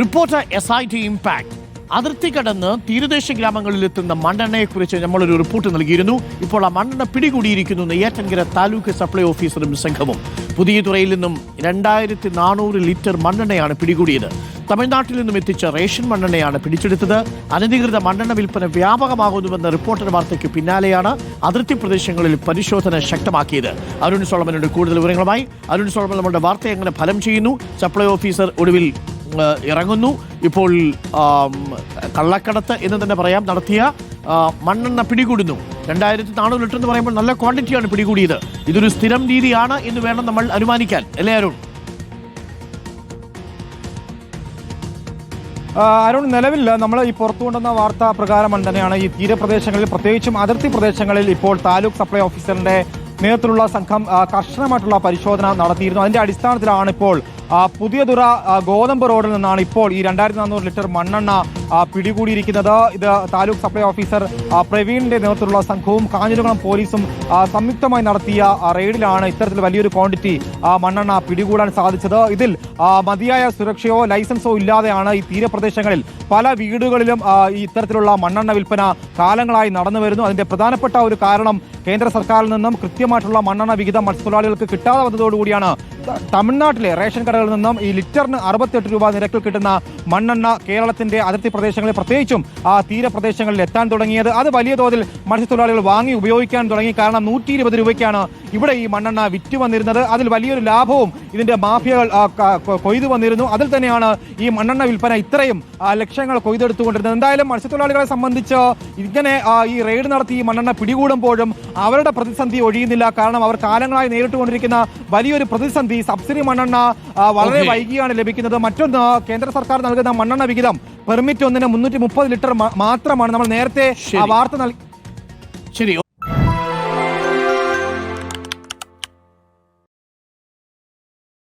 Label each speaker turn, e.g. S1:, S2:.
S1: Reporter S I T impact അതിർത്തി കടന്ന് തീരദേശ ഗ്രാമങ്ങളിൽ എത്തുന്ന മണ്ണെണ്ണയെക്കുറിച്ച് നമ്മളൊരു റിപ്പോർട്ട് നൽകിയിരുന്നു. ഇപ്പോൾ ആ മണ്ണെണ്ണ പിടികൂടിയിരിക്കുന്നു നെയ്യാറ്റൻകര താലൂക്ക് സപ്ലൈ ഓഫീസറും സംഘവും. പുതിയ തുറയിൽ നിന്നും രണ്ടായിരത്തി നാനൂറ് ലിറ്റർ മണ്ണെണ്ണയാണ് പിടികൂടിയത്. തമിഴ്നാട്ടിൽ നിന്നും എത്തിച്ച റേഷൻ മണ്ണെണ്ണയാണ് പിടിച്ചെടുത്തത്. അനധികൃത മണ്ണെണ്ണ വിൽപ്പന വ്യാപകമാകുന്നുവെന്ന റിപ്പോർട്ടർ വാർത്തയ്ക്ക് പിന്നാലെയാണ് അതിർത്തി പ്രദേശങ്ങളിൽ പരിശോധന ശക്തമാക്കിയത്. അരുൺ സോളമനുണ്ട് കൂടുതൽ വിവരങ്ങളുമായി. അരുൺ സോളമൻ നമ്മുടെ വാർത്ത എങ്ങനെ ഫലം ചെയ്യുന്നു? സപ്ലൈ ഓഫീസർ ഒടുവിൽ ഇറങ്ങുന്നു. ഇപ്പോൾ കള്ളക്കടത്ത് എന്ന് തന്നെ പറയാം. നടത്തിയ മണ്ണെണ്ണ പിടികൂടുന്നു. രണ്ടായിരത്തി നാനൂറ് ലിറ്റർ എന്ന് പറയുമ്പോൾ നല്ല ക്വാണ്ടിറ്റിയാണ് പിടികൂടിയത്. ഇതൊരു സ്ഥിരം രീതിയാണ് എന്ന് വേണം നമ്മൾ അനുമാനിക്കാൻ. അല്ലേ അരുൺ?
S2: അരുൺ നിലവിൽ നമ്മൾ ഈ പുറത്തു കൊണ്ടുവന്ന വാർത്താ പ്രകാരം തന്നെയാണ് ഈ തീരപ്രദേശങ്ങളിൽ പ്രത്യേകിച്ചും അതിർത്തി പ്രദേശങ്ങളിൽ ഇപ്പോൾ താലൂക്ക് സപ്ലൈ ഓഫീസറിന്റെ നേതൃത്വത്തിലുള്ള സംഘം കർശനമായിട്ടുള്ള പരിശോധന നടത്തിയിരുന്നു. അതിന്റെ അടിസ്ഥാനത്തിലാണ് ഇപ്പോൾ പുതിയതുറ ഗോതമ്പ് റോഡിൽ നിന്നാണ് ഇപ്പോൾ ഈ രണ്ടായിരത്തി നാനൂറ് ലിറ്റർ മണ്ണെണ്ണ പിടികൂടിയിരിക്കുന്നത്. ഇത് താലൂക്ക് സപ്ലൈ ഓഫീസർ പ്രവീണിന്റെ നേതൃത്വത്തിലുള്ള സംഘവും കാഞ്ഞിരകുളം പോലീസും സംയുക്തമായി നടത്തിയ റെയ്ഡിലാണ് ഇത്തരത്തിൽ വലിയൊരു ക്വാണ്ടിറ്റി മണ്ണെണ്ണ പിടികൂടാൻ സാധിച്ചത്. ഇതിൽ മതിയായ സുരക്ഷയോ ലൈസൻസോ ഇല്ലാതെയാണ് ഈ തീരപ്രദേശങ്ങളിൽ പല വീടുകളിലും ഇത്തരത്തിലുള്ള മണ്ണെണ്ണ വിൽപ്പന കാലങ്ങളായി നടന്നു വരുന്നു. അതിന്റെ പ്രധാനപ്പെട്ട ഒരു കാരണം കേന്ദ്ര സർക്കാരിൽ നിന്നും കൃത്യമായിട്ടുള്ള മണ്ണെണ്ണ വിഹിതം മത്സ്യത്തൊഴിലാളികൾക്ക് കിട്ടാതെ വന്നതോടുകൂടിയാണ് തമിഴ്നാട്ടിലെ റേഷൻ കടകളിൽ നിന്നും ഈ ലിറ്ററിന് അറുപത്തെട്ട് രൂപ നിരക്കിൽ കിട്ടുന്ന മണ്ണെണ്ണ കേരളത്തിന്റെ അതിർത്തി പ്രദേശങ്ങളിൽ പ്രത്യേകിച്ചും ആ തീരപ്രദേശങ്ങളിൽ എത്താൻ തുടങ്ങിയത്. അത് വലിയ തോതിൽ മത്സ്യത്തൊഴിലാളികൾ വാങ്ങി ഉപയോഗിക്കാൻ തുടങ്ങി. കാരണം നൂറ്റി ഇരുപത് രൂപയ്ക്കാണ് ഇവിടെ ഈ മണ്ണെണ്ണ വിറ്റ് വന്നിരുന്നത്. അതിൽ വലിയൊരു ലാഭവും ഇതിന്റെ മാഫിയകൾ കൊയ്തു വന്നിരുന്നു. അതിൽ തന്നെയാണ് ഈ മണ്ണെണ്ണ വിൽപ്പന ഇത്രയും ലക്ഷ്യങ്ങൾ കൊയ്തെടുത്തുകൊണ്ടിരുന്നത്. എന്തായാലും മത്സ്യത്തൊഴിലാളികളെ സംബന്ധിച്ച് ഇങ്ങനെ ഈ റെയ്ഡ് നടത്തി ഈ മണ്ണെണ്ണ പിടികൂടുമ്പോഴും അവരുടെ പ്രതിസന്ധി ഒഴിയുന്നില്ല. കാരണം അവർ കാലങ്ങളായി നേരിട്ടുകൊണ്ടിരിക്കുന്ന വലിയൊരു പ്രതിസന്ധി സബ്സിഡി മണ്ണെണ്ണ വളരെ വൈകിയാണ് ലഭിക്കുന്നത്. മറ്റൊന്ന് കേന്ദ്ര സർക്കാർ നൽകുന്ന മണ്ണെണ്ണ വിഹിതം പെർമിറ്റ് ഒന്നിന് മുന്നൂറ്റി മുപ്പത് ലിറ്റർ മാത്രമാണ് നമ്മൾ നേരത്തെ ആ വാർത്ത നൽകി
S1: ശരി